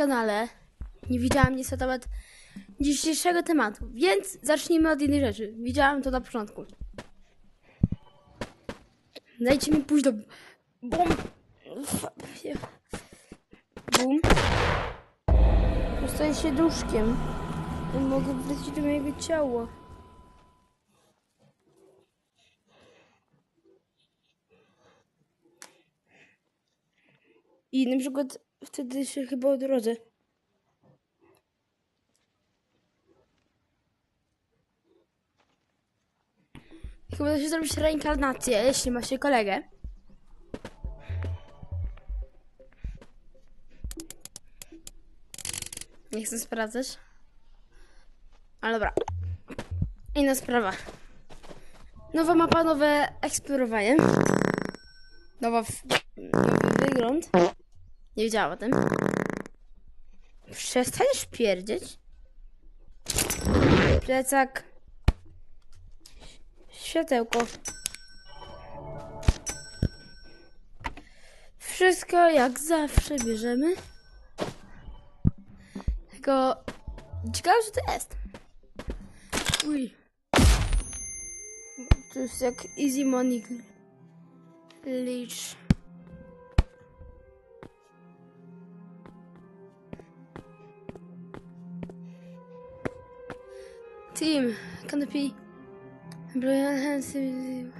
kanale. Nie widziałam nic na temat dzisiejszego tematu, więc zacznijmy od jednej rzeczy. Widziałam to na początku. Dajcie mi pójść do... Bum! Bum. Zostaję się duszkiem. Nie mogę wrócić do mojego ciała. I na przykład wtedy się chyba odrodzę. Chyba da się zrobić reinkarnację, jeśli ma się kolegę. Nie chcę sprawdzać. Ale dobra. Inna sprawa. Nowa mapa, nowe eksplorowanie. Nowa w... nowy wygląd. Nie wiedziałam o tym. Przestaniesz pierdzieć? Plecak. Światełko. Wszystko jak zawsze bierzemy. Tylko ciekawe, co to jest. Uj. To jest jak Easy Money Leech. Team, canopy. Brian Hansen.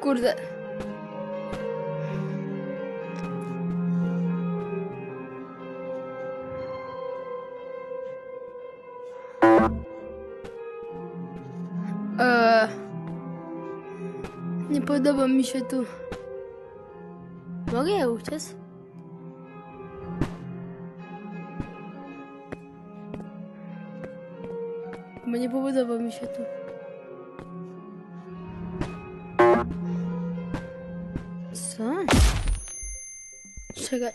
Kurde. Eee, nie podoba mi się tu. Mogę uciec? Bo nie podoba mi się tu. Czekaj.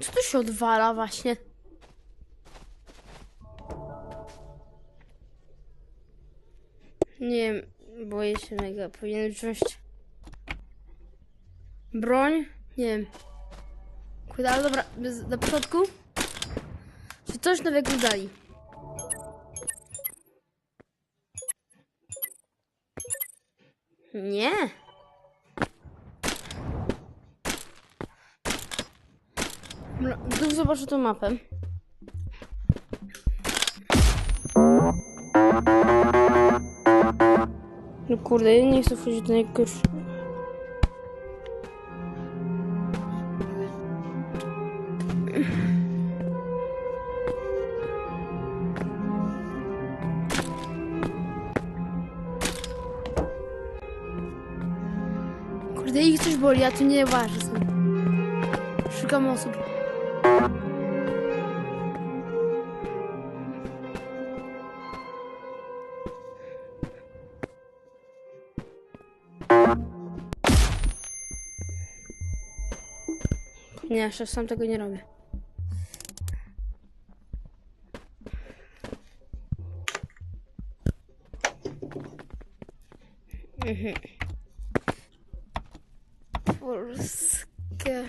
Co tu się odwala właśnie? Nie wiem, boję się mega. Powinienem wziąć broń? Nie wiem. Kurde, ale dobra, na początku. Czy coś nowego dali? Nie. Zobaczę tą mapę. No kurde, nie chcę wchodzić do najgorszego. Boli, a tu nie ważę sobie. Szukam osób. Nie, jeszcze sam tego nie robię. Mhm. Polskę.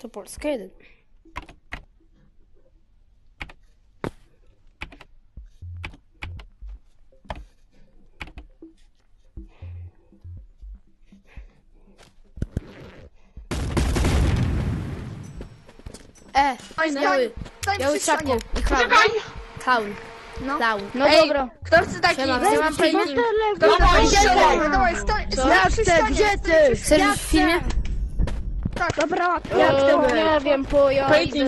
To Polska jeden. E, Fajne. biały, biały czapką i clown. Czekaj! Clown. No. Clown. No Ej, dobra. Kto chce taki? Siema, Weź siema, mi Pejki. filmik. Kto chce Dawaj, taki? siadaj. Dawaj, przy Chcę, ścianie, gdzie ty? przy Chcesz ścianie. w filmie? Dobra, Ja jak to nie wiem, po ja idę,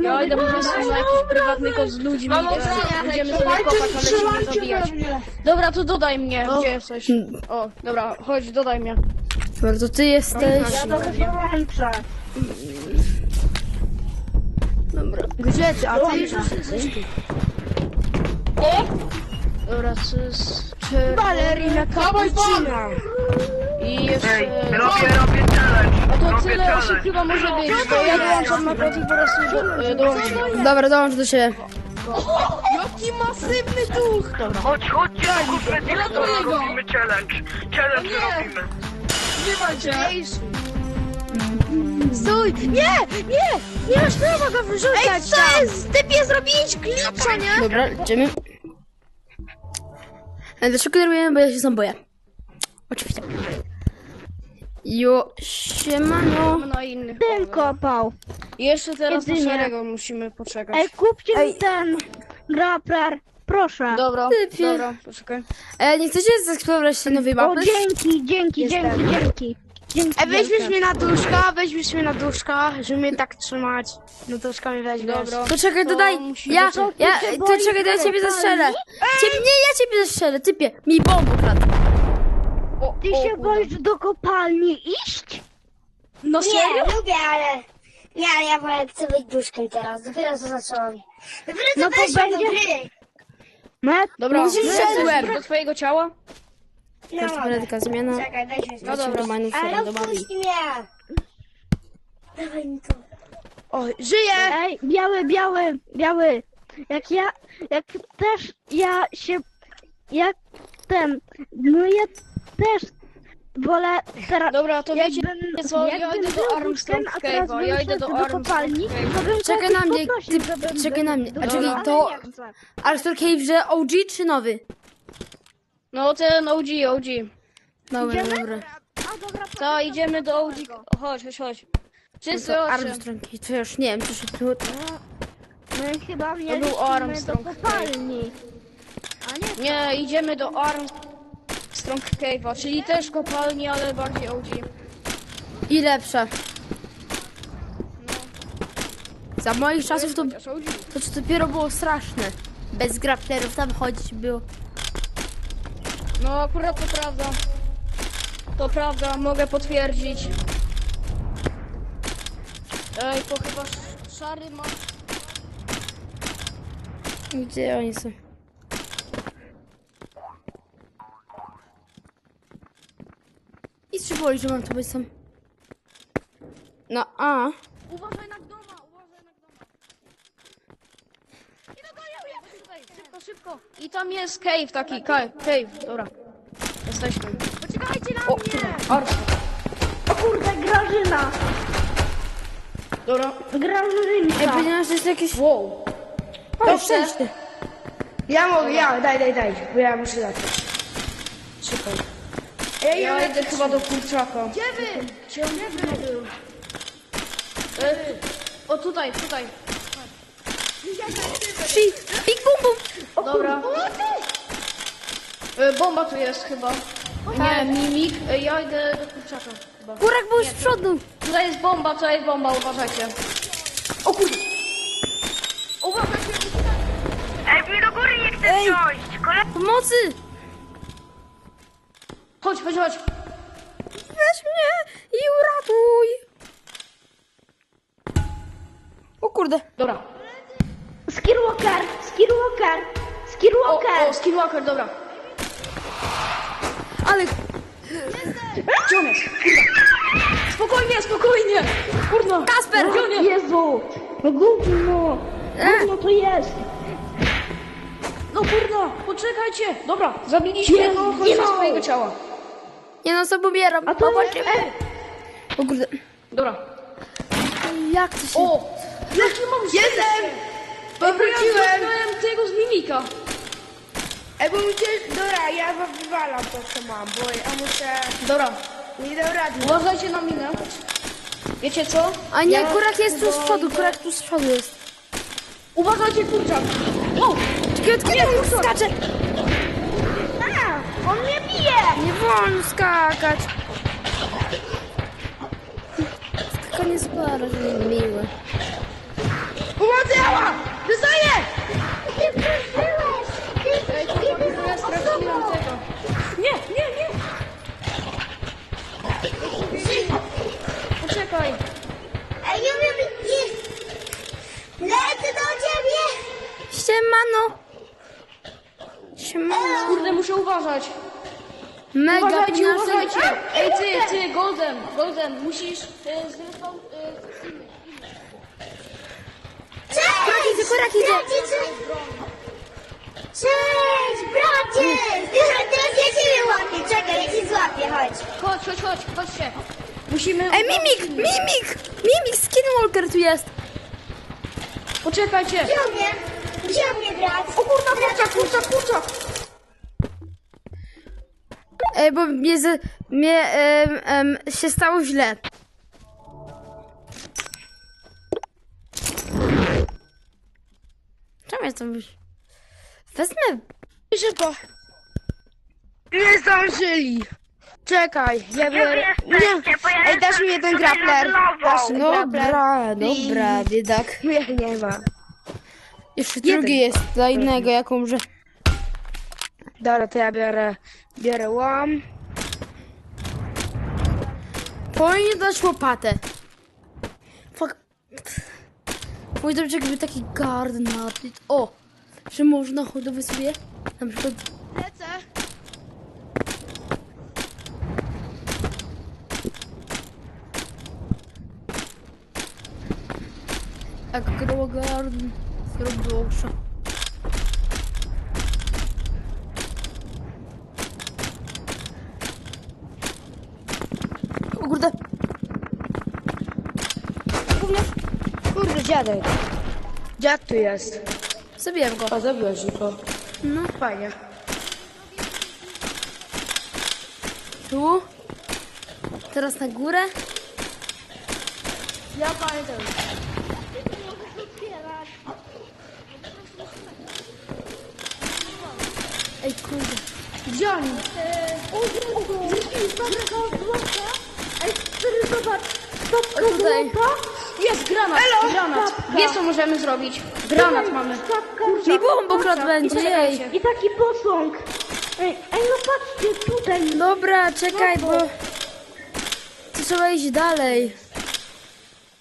ja idę po prostu na jakiś prywatny kod z ludźmi. e, Będziemy sobie kopać, ale się nie zabijać. Dobra, to dodaj mnie. Gdzie jesteś? O, dobra, chodź, dodaj mnie. Bardzo ty jesteś. wyłączę. Dobra. Gdzie ty? A ty sys, czerwony. Balerina kapucina. I jeszcze... Robię, robię challenge. A to robię tyle osób chyba może być, bo ja dołączam na do, e, dołączam. Dobra, dołącz do siebie. Jaki masywny duch. Dobra. Chodź, chodźcie do kosmetyka, robimy challenge. Challenge robimy. Stój! Nie! Nie! Nie masz prawa go wyrzucać Ej, co jest? Typie zrobić glitcha, nie? Dobra, idziemy. E, Dlaczego robimy? Bo ja się sam boję. Oczywiście. Jo, siemano. Na innych. Ten kopał. Jeszcze teraz na Jedynie. szarego musimy poczekać. Ej, kupcie mi ten grappler. Proszę. Dobra, Typie. dobra, poczekaj. E, nie chcecie zeksplorować tej nowej O, mapy? dzięki, dzięki, dzięki, dzięki. Dzięki, Ej, weźmiesz mnie na duszka, weźmiesz mnie na duszka, żeby mnie tak trzymać. No duszka mnie weźmiesz. Dobra. To czekaj, To Ja, ja, to czekaj, to ja ciebie zastrzelę. Ciebie, nie, ja ciebie zastrzelę, typie. Mi bomb ukradł. Ty się boisz do kopalni iść? No serio? Nie, lubię, ale... Nie, ale ja wolę, chcę być duszkiem teraz. Dopiero co zacząłem. Dopiero co No to weszłam będzie- do gry. No, Dobra, Musisz wszedłem. do twojego ciała? No, Kosmetyka zmiana. czekaj, weźmy No no, dobra. Romanów Ale do odpuść mnie. Dawaj mi to. O, żyję! Ej, biały, biały, biały. Jak ja, jak też ja się, jak ten, no ja też wolę teraz. Dobra, to wiecie co, ja idę do Armstrong ten, a teraz Cave'a, ja idę do Armstrong kopalni, Cave'a. to bym Czekaj na mnie, ty- czekaj na mnie. A Dobra, czekaj, ale to-. Arstor Cave, że OG czy nowy? No ten OG, OG. Dobra, Idziemy? dobra. A dobra, to idziemy do OG. Chodź, chodź, chodź. Wszyscy To chodźcie. Armstrong to już nie wiem, czy szybko. my chyba mieliśmy był Armstrong do kopalni. A nie, Nie, idziemy do Armstrong Cave'a, czyli też kopalni, ale bardziej OG. I lepsza. Za moich czasów to, Chociaż OG. to, to dopiero było straszne. Bez graplerów tam chodzić było. No akurat to prawda. To prawda, mogę potwierdzić. Ej, to chyba sz- szary ma... Gdzie oni są? I czy boli, że mam tu być sam? No, a. Uważaj na doma, uważaj na doma. I dogonił Tutaj, szybko. I tam jest cave taki, cave, cave, dobra. Jesteśmy. poczekajcie na O, mnie. Armstrong. O kurde, Grażyna. Dobra. Ej, Grażynka. powiedziałem, że jest jakieś... Wow. O, szczęście. Ja mogę, ja, daj, daj, daj, bo ja muszę dać. Szybko. Ej, Ja idę chyba do kurczaka. Gdzie wy? Gdzie wy był? E, o tutaj, tutaj. Pik, pik, bum, bum. Dobra. E, bomba tu jest chyba. Nie, mimik. E, ja idę do kurczaka chyba. Kurak był z przodu. Tutaj jest bomba, tutaj jest bomba, uważajcie. O kurde. Uważajcie. Ej, mi do góry nie chcę wziąć. Kole... Pomocy! Chodź, chodź, chodź. Weź mnie i uratuj. O kurde. Dobra. Skirwalker, Skirwalker, O, Skirwalker. o, skinwalker, dobra. Ale jest? Kurwa. Spokojnie, spokojnie. Kurwa. Kasper! Jest? Jezu, no gówno, gówno to jest. No kurwa, poczekajcie. Dobra, zabiliśmy go, chodź do swojego ciała. Nie no, sobie umieram. A to Popatrzcie. O kurde. Dobra. Jak to się... O, jaki mam Jestem! Tego z mimika. Ej, bo mi cię... Dobra, ja wam wywalam to, co mam, bo ja muszę... Dobra, Nie dam rady. uważajcie na minę. Wiecie co? A nie, Ja kurak jest tu z przodu, kurak tu z przodu jest. Uważajcie, kurczak. O, Czekaj, czekaj, on skacze. A, on mnie bije. Nie wolno skakać. Ale że miłe. Pomocy Ała! Dostaję! Ty przeżyłeś! Ty, Ej, ty chłopaki, byłeś ja straciłem osobą! tego. Nie, nie, nie! Poczekaj. Ej, nie umiem... Nie. Lecę do ciebie! Siemano! Siemano! Kurde, muszę uważać. Mega Uważajcie, pieniądze. uważajcie! Ej, ty, ty, Golden, Golden, musisz y, zresztą... Kurak idzie, kurak idzie! Cześć, bracie! Teraz, teraz ja ciebie łapię. Czekaj, ja cię złapię, chodź. chodź, chodź, chodź, chodźcie. Musimy... Ej, Mimik! Mimik! Mimik! Skinwalker tu jest! Poczekajcie. On mnie? Mnie brać? O kurwa, kurczak, kurczak, kurczak! Ej, bo mnie, z, mnie em, em, się stało źle. Czemu jestem już? Wezmę. Szybko. Nie zdążyli. Czekaj, ja biorę... Nie, ej, dasz mi jeden grappler. Dasz mi grappler. Dobra, dobra, biedak. Nie, nie ma. Jeszcze Jeden. drugi jest dla innego, jak umrze. Dobra, to ja biorę... Biorę łam. Powinien dać łopatę. Fuck. Mój dobrze, jakby taki garden napit. O! Że można hodować sobie na przykład Lecę. agro garden z Robloxa. O kurde. Kurde, dziadek. Dziad tu jest. Zabiłem go. A zabiłeś go. No. Fajnie. Tu. Teraz na górę. Ja pamiętam. Kurde. Gdzie oni? Tutaj. Jest granat, granat. Wiesz co możemy zrobić? Granat mamy. Mi bombokrat będzie, jej. I taki posąg. Ej, ej, no patrzcie, tutaj. Dobra, czekaj, bo... To trzeba iść dalej.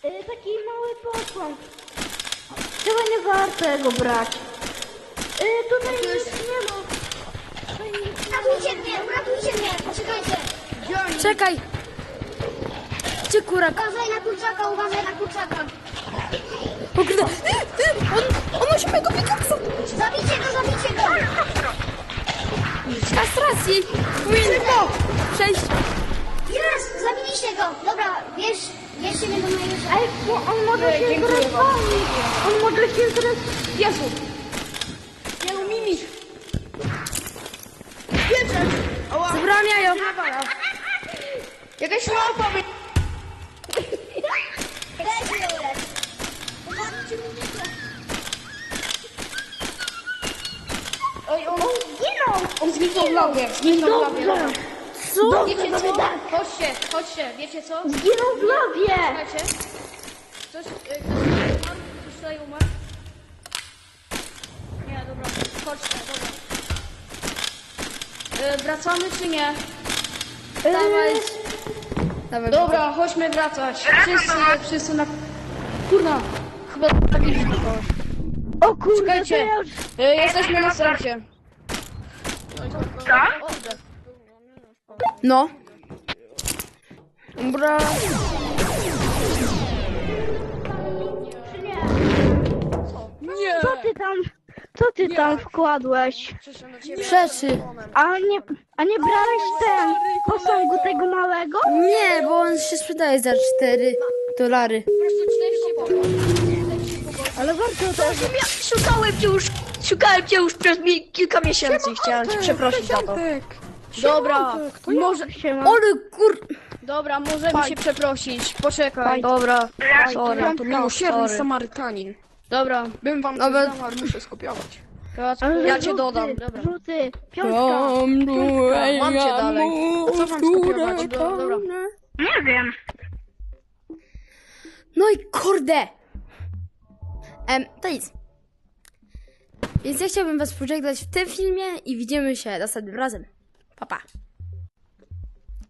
E, taki mały posąg. Chyba nie warto go brać. E, tutaj nic nie ma. Ratujcie mnie, ratujcie mnie, poczekajcie. Czekaj. Gdzie kurak? Uważaj na kurczaka, uważaj na kurczaka. O kurde. On, on nosi mego pikaksa. Zabijcie go, zabijcie go. Kastracji. Szybko. Sześć. Jest, zabiliście go. Dobra, wiesz, bierzcie mnie do mojego Ej, bo on może się zrespawnić. On może się. Jezu. Jezu, Mimik. Zabrałam jajo. Jakaś małpa by... Dajcie mnie ulec. Zabijcie mnie. Oj, on zginął. On zginął w lawie. Zginął w lawie. dobra. Co? Wiecie co? Chodźcie, chodźcie. Wiecie co? Zginął w lawie. Słuchajcie. Ktoś, y, ktoś tutaj umarł? Ktoś tutaj umarł? Nie, dobra. Chodźcie, dobra. Y, wracamy czy nie? Dawaj. Dawaj. Dobra, chodźmy wracać. Wszyscy, wszyscy na... Kurna. Chyba zabiliśmy kogoś. O kurde, to Czekajcie. ja już... Y, jesteśmy na starcie. Tak? No. Dobra. Nie. Co ty tam... Co ty tam wkładłeś? Rzeczy. A nie, a nie brałeś ten posągu tego małego? Nie, bo on się sprzedaje za 4 dolary. Ale warto też. Szukałem cię już, szukałem cię już przez mi kilka miesięcy i chciałem cię przeprosić za to. Dobra, może... Się ma. Ale kur... Dobra, możemy się przeprosić. Poczekaj. Dobra, sorry, to miłosierny sorry. Samarytanin. Dobra. Bym wam Nawet- ale muszę skopiować. Ale Ja cię dodam. Dobra. Rzuty, piątka. Mam cię dalej. A co mam skopiować? Dobra. Nie wiem. No i kurde! Em, to nic. Więc ja chciałbym was pożegnać w tym filmie i widzimy się następnym razem. papá.